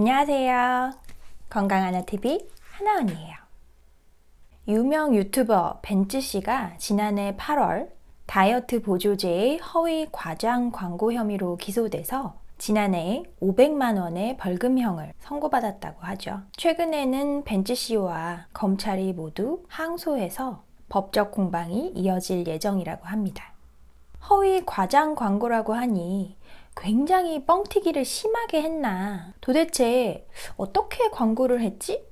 안녕하세요. 건강하나 TV 하나은이에요. 유명 유튜버 벤츠 씨가 지난해 8월 다이어트 보조제의 허위 과장 광고 혐의로 기소돼서 지난해 500만 원의 벌금형을 선고받았다고 하죠. 최근에는 벤츠 씨와 검찰이 모두 항소해서 법적 공방이 이어질 예정이라고 합니다. 허위 과장 광고라고 하니 굉장히 뻥튀기를 심하게 했나. 도대체 어떻게 광고를 했지?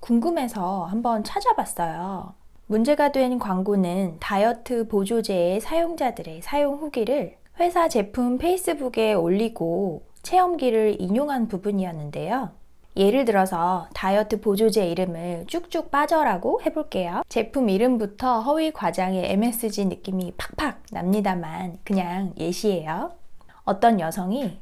궁금해서 한번 찾아봤어요. 문제가 된 광고는 다이어트 보조제의 사용자들의 사용 후기를 회사 제품 페이스북에 올리고 체험기를 인용한 부분이었는데요. 예를 들어서 다이어트 보조제 이름을 쭉쭉 빠져라고 해볼게요. 제품 이름부터 허위 과장의 MSG 느낌이 팍팍 납니다만 그냥 예시예요. 어떤 여성이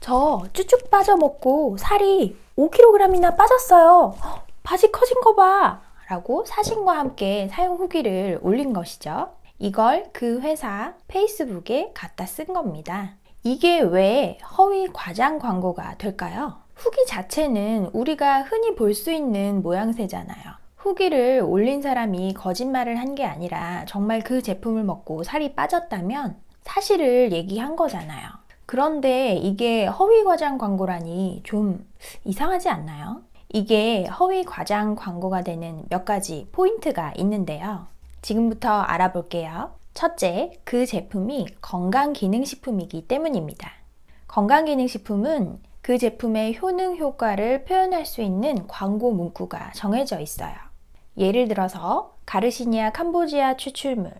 저 쭉쭉 빠져 먹고 살이 5kg이나 빠졌어요. 헉, 바지 커진 거 봐. 라고 사진과 함께 사용 후기를 올린 것이죠. 이걸 그 회사 페이스북에 갖다 쓴 겁니다. 이게 왜 허위 과장 광고가 될까요? 후기 자체는 우리가 흔히 볼 수 있는 모양새잖아요. 후기를 올린 사람이 거짓말을 한 게 아니라 정말 그 제품을 먹고 살이 빠졌다면 사실을 얘기한 거잖아요. 그런데 이게 허위 과장 광고라니 좀 이상하지 않나요? 이게 허위 과장 광고가 되는 몇 가지 포인트가 있는데요. 지금부터 알아볼게요. 첫째, 그 제품이 건강기능식품이기 때문입니다. 건강기능식품은 그 제품의 효능 효과를 표현할 수 있는 광고 문구가 정해져 있어요. 예를 들어서 가르시니아 캄보지아 추출물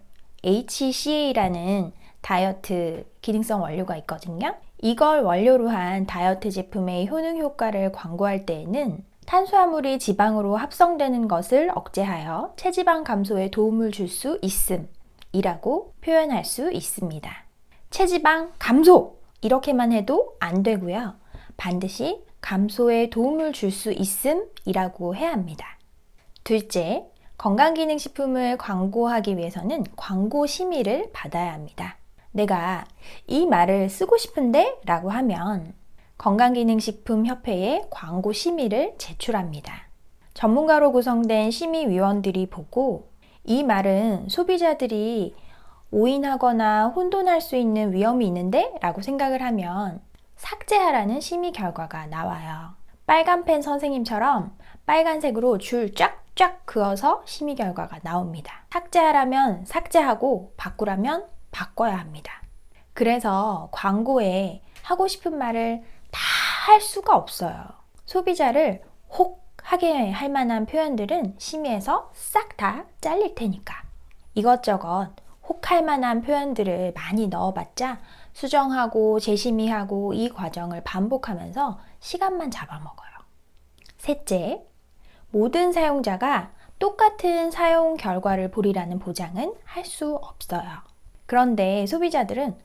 HCA라는 다이어트 기능성 원료가 있거든요. 이걸 원료로 한 다이어트 제품의 효능 효과를 광고할 때에는 탄수화물이 지방으로 합성되는 것을 억제하여 체지방 감소에 도움을 줄 수 있음 이라고 표현할 수 있습니다. 체지방 감소! 이렇게만 해도 안 되고요. 반드시 감소에 도움을 줄 수 있음 이라고 해야 합니다. 둘째, 건강기능식품을 광고하기 위해서는 광고 심의를 받아야 합니다. 내가 이 말을 쓰고 싶은데 라고 하면 건강기능식품협회에 광고 심의를 제출합니다. 전문가로 구성된 심의위원들이 보고 이 말은 소비자들이 오인하거나 혼돈할 수 있는 위험이 있는데 라고 생각을 하면 삭제하라는 심의 결과가 나와요. 빨간 펜 선생님처럼 빨간색으로 줄 쫙쫙 그어서 심의 결과가 나옵니다. 삭제하라면 삭제하고 바꾸라면 바꿔야 합니다. 그래서 광고에 하고 싶은 말을 다 할 수가 없어요. 소비자를 혹 하게 할 만한 표현들은 심의에서 싹 다 잘릴 테니까. 이것저것 혹할 만한 표현들을 많이 넣어봤자 수정하고 재심의하고 이 과정을 반복하면서 시간만 잡아먹어요. 셋째, 모든 사용자가 똑같은 사용 결과를 보리라는 보장은 할 수 없어요. 그런데 소비자들은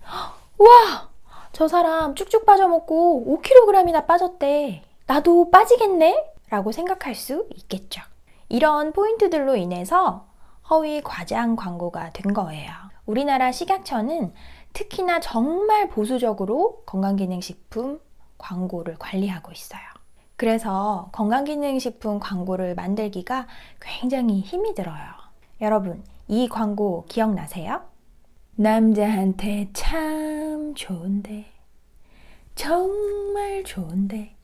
와! 저 사람 쭉쭉 빠져먹고 5kg이나 빠졌대. 나도 빠지겠네? 라고 생각할 수 있겠죠. 이런 포인트들로 인해서 허위 과장 광고가 된 거예요. 우리나라 식약처는 특히나 정말 보수적으로 건강기능식품 광고를 관리하고 있어요. 그래서 건강기능식품 광고를 만들기가 굉장히 힘이 들어요. 여러분, 이 광고 기억나세요? 남자한테 참 좋은데, 정말 좋은데,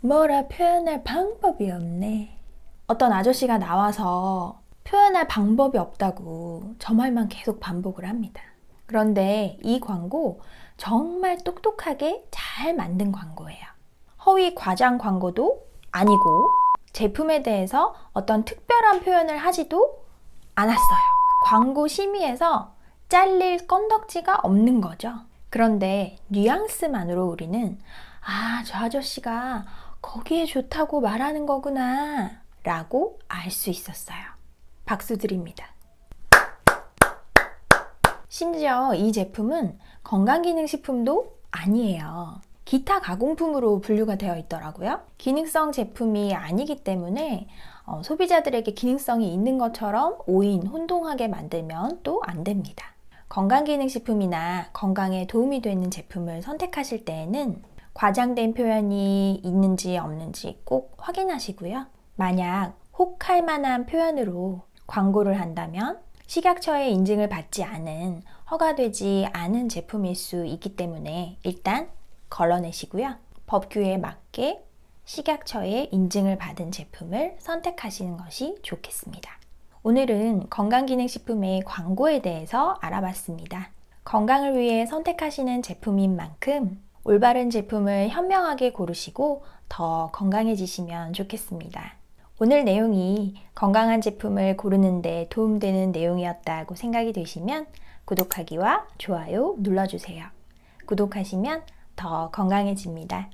뭐라 표현할 방법이 없네. 어떤 아저씨가 나와서 표현할 방법이 없다고 저 말만 계속 반복을 합니다. 그런데 이 광고 정말 똑똑하게 잘 만든 광고예요. 허위 과장 광고도 아니고 제품에 대해서 어떤 특별한 표현을 하지도 않았어요. 광고 심의에서 잘릴 건덕지가 없는 거죠. 그런데 뉘앙스만으로 우리는 아, 저 아저씨가 거기에 좋다고 말하는 거구나 라고 알 수 있었어요. 박수 드립니다. 심지어 이 제품은 건강기능식품도 아니에요. 기타 가공품으로 분류가 되어 있더라고요. 기능성 제품이 아니기 때문에 어, 소비자들에게 기능성이 있는 것처럼 오인, 혼동하게 만들면 또 안 됩니다. 건강기능식품이나 건강에 도움이 되는 제품을 선택하실 때에는 과장된 표현이 있는지 없는지 꼭 확인하시고요. 만약 혹할 만한 표현으로 광고를 한다면 식약처의 인증을 받지 않은 허가되지 않은 제품일 수 있기 때문에 일단 걸러내시고요. 법규에 맞게 식약처의 인증을 받은 제품을 선택하시는 것이 좋겠습니다. 오늘은 건강기능식품의 광고에 대해서 알아봤습니다. 건강을 위해 선택하시는 제품인 만큼 올바른 제품을 현명하게 고르시고 더 건강해지시면 좋겠습니다. 오늘 내용이 건강한 제품을 고르는데 도움되는 내용이었다고 생각이 되시면 구독하기와 좋아요 눌러주세요. 구독하시면 더 건강해집니다.